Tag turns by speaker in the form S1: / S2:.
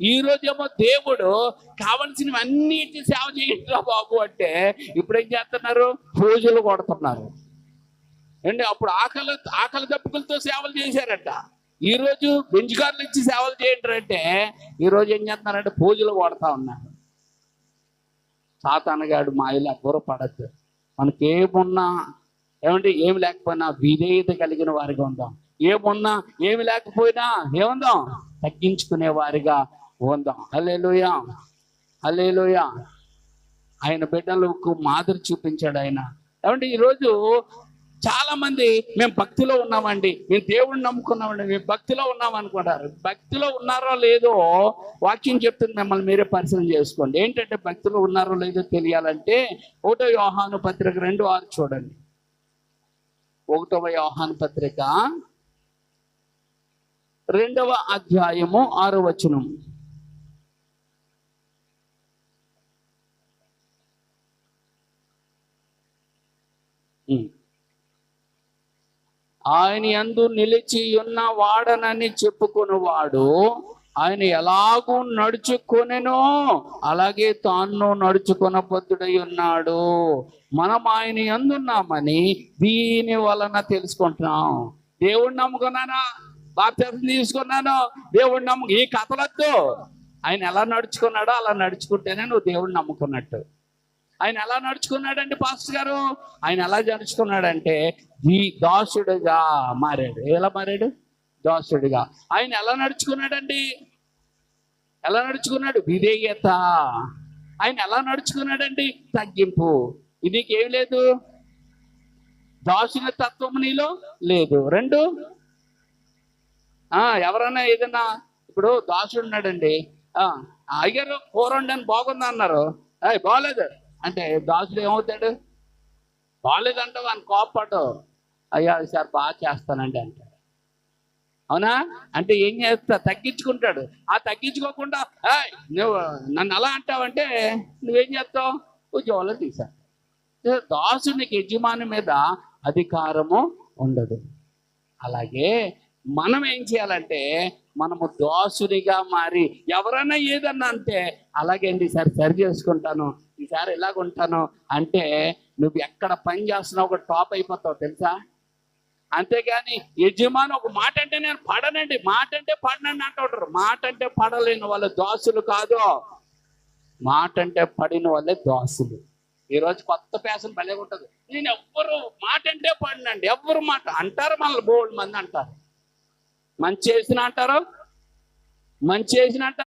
S1: ఈ రోజేమో దేవుడు కావలసినవి అన్ని ఇచ్చి సేవ చేయండిరా బాబు అంటే ఇప్పుడు ఏం చేస్తున్నారు? పూజలు కొడుతున్నారు. అండి అప్పుడు ఆకలి ఆకలి దప్పుకులతో సేవలు చేశారట. ఈ రోజు బెంచుకారులు ఇచ్చి సేవలు చేయండి అంటే ఈ రోజు ఏం చేస్తున్నారంటే పూజలు కొడతా ఉన్నారు. సాతానగాడు మాయలు ఎవ్వరూ పడద్దు. మనకి ఏమంటే ఏమి లేకపోయినా విధేయత కలిగిన వారిగా ఉందాం. ఏమున్నా ఏమి లేకపోయినా ఏముందాం? తగ్గించుకునే వారిగా ఉందాం హలేలుయా హలేలుయా ఆయన బిడ్డలకు మాదిరి చూపించాడు ఆయన. ఏమంటే ఈరోజు చాలా మంది మేము భక్తిలో ఉన్నామండి. మేము దేవుడిని నమ్ముకున్నామండి. మేము భక్తిలో ఉన్నాం అనుకుంటారు. భక్తిలో ఉన్నారో లేదో వాక్యం చెప్తుంది మిమ్మల్ని మీరే పరిశీలన చేసుకోండి. ఏంటంటే భక్తిలో ఉన్నారో లేదో తెలియాలంటే ఒకటో వ్యవహాన పత్రిక రెండు ఆరు చూడండి. ఒకటవ వ్యవహాన పత్రిక రెండవ అధ్యాయము ఆరో వచనం. ఆయన ఎందు నిలిచి ఉన్న వాడనని చెప్పుకునేవాడు ఆయన ఎలాగూ నడుచుకొనెనో అలాగే తాను నడుచుకున్న పొద్దుడై ఉన్నాడు. మనం ఆయన ఎందున్నామని దీని వలన తెలుసుకుంటున్నాం. దేవుడు నమ్ముకున్నానా? బాప్తిసం తీసుకున్నాను. దేవుడు నమ్ము ఈ కథలొద్దు. ఆయన ఎలా నడుచుకున్నాడో అలా నడుచుకుంటేనే నువ్వు దేవుడు నమ్ముకున్నట్టు. ఆయన ఎలా నడుచుకున్నాడండి పాస్టర్ గారు? ఆయన ఎలా నడుచుకున్నాడంటే ఈ దాసుడుగా మారాడు. ఎలా మారాడు? దాసుడిగా. ఆయన ఎలా నడుచుకున్నాడండి? ఎలా నడుచుకున్నాడు? విధేయత. ఆయన ఎలా నడుచుకున్నాడండి? తగ్గింపు. ఇదికేం లేదు? దాసుల తత్వం నీలో లేదు. రెండు? ఆ ఎవరైనా ఏదైనా ఇప్పుడు దాసుడు ఉన్నాడండి అయ్యారు కూర వండని బాగుంది అన్నారు బాగలేదు అంటే దాసుడు ఏమవుతాడు? బాగాలేదంటే వాని కోపడు అయ్యా సార్ బాగా చేస్తానండి అంటాడు. అవునా? అంటే ఏం చేస్తా? తగ్గించుకుంటాడు. ఆ తగ్గించుకోకుండా నువ్వు నన్ను అలా అంటావంటే నువ్వేం చేస్తావు? ఉద్యోగంలో తీసా దాసునికి యజమాని మీద అధికారము ఉండదు. అలాగే మనం ఏం చేయాలంటే మనము దోసునిగా మారి ఎవరైనా ఏదన్నా అంటే అలాగే అండి ఈసారి సరి చేసుకుంటాను. ఈసారి ఎలాగుంటాను? అంటే నువ్వు ఎక్కడ పని చేస్తున్నావు ఒక టాప్ అయిపోతావు తెలుసా? అంతేగాని యజమాని ఒక మాట అంటే నేను పడనండి. మాట అంటే పడనండి అంటుంటారు. మాట అంటే పడలేని వాళ్ళు దోసులు కాదు. మాట అంటే పడిన వాళ్ళే దోసులు. ఈరోజు కొత్త ఫ్యాషన్ భలే ఉంటుంది నేను ఎవ్వరు మాట అంటే పడినండి. ఎవ్వరు మాట అంటారు మనల్ని బోల్డ్ మంది అంటారు. మంచి చేసిన అంటారు? మంచి చేసిన అంటారు?